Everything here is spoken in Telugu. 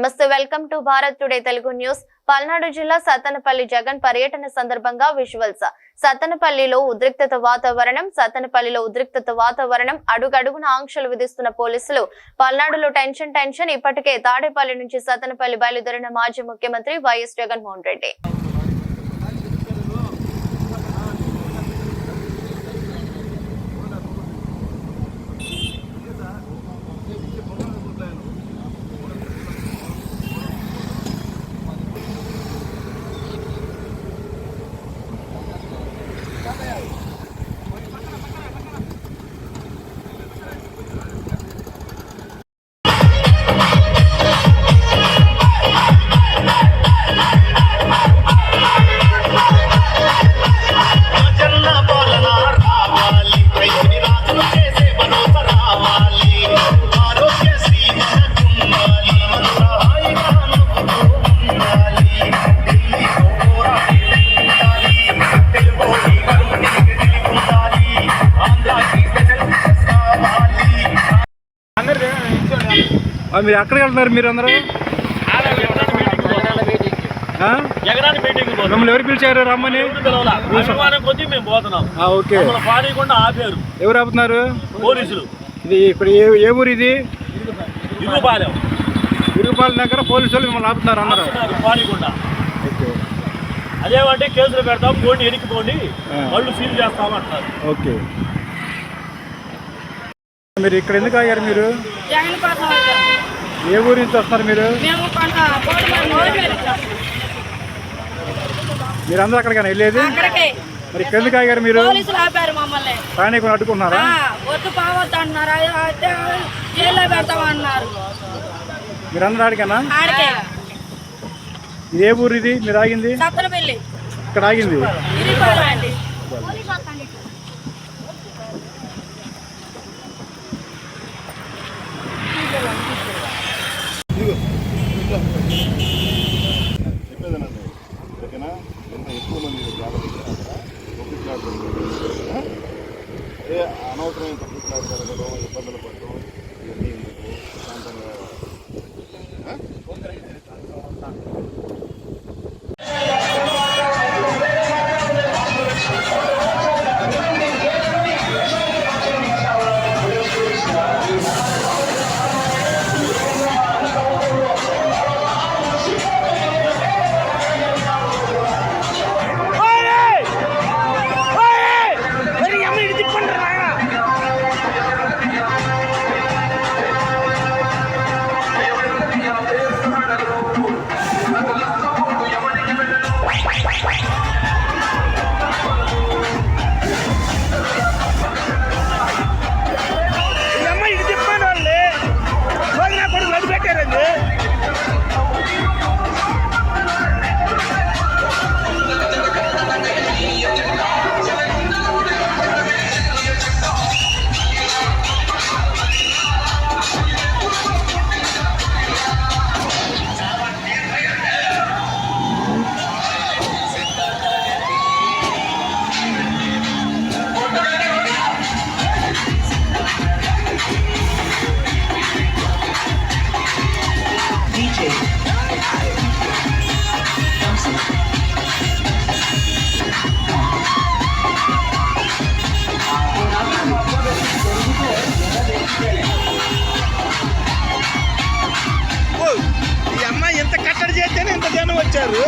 నమస్తే welcome to Bharat today Telugu news. Palnadu జిల్లా సత్తనపల్లి జగన్ పర్యటన సందర్భంగా విజువల్స్. సత్తనపల్లిలో ఉద్రిక్తత వాతావరణం సత్తనపల్లిలో ఉద్రిక్తత వాతావరణం అడుగడుగున ఆంక్షలు విధిస్తున్న పోలీసులు. పల్నాడులో టెన్షన్ టెన్షన్. ఇప్పటికే తాడేపల్లి నుంచి సత్తనపల్లి బయలుదేరిన మాజీ ముఖ్యమంత్రి వైఎస్ జగన్మోహన్ రెడ్డి. మీరు ఎక్కడికి వెళ్తున్నారు మీరు అందరూ. మిమ్మల్ని ఎవరు పిలిచారు రమ్మని? ఓకే. ఎవరు ఆపుతున్నారు? పోలీసులు. ఇది ఇక్కడ ఏ ఏ ఊరు ఇది? ఇరుగుపాలెం దగ్గర పోలీసు వాళ్ళు మిమ్మల్ని ఆపుతున్నారు ఓకే. అదేమంటే కేసులు పెడతాం పోండి ఎనికిపోండి ఆ. మళ్ళీ సీల్ చేస్తామంటారు ఓకే. మీరు ఇక్కడ ఎందుకు ఆగారు మీరు? జగన్ కోసం వచ్చాం. ఏ ఊరు నుంచి వస్తున్నారు మీరు? మేము కొంత కోడిమరి నోడిపేరు మీరు అందరూ అక్కడికి. వెళ్ళేది మరి? ఎందుకు ఆగారు మీరు ప్రయాణికులు అడ్డుకున్నారా వద్దు పావద్దు అంటున్నారు. అది అయితే జైల్లో పెడతామన్నారు మీరు అందరూ ఆడికనా? ఆడికే. ఇది ఏ ఊరు ఇది? మీరు ఆగింది? ఇక్కడ ఆగింది. ఓకేనా ఎక్కువ మంది జాగ్రత్త ఏ అనవసరమైన తప్పుట్లాడు జరగడం ఇబ్బందులు పడడం ఎంత జనం వచ్చారు?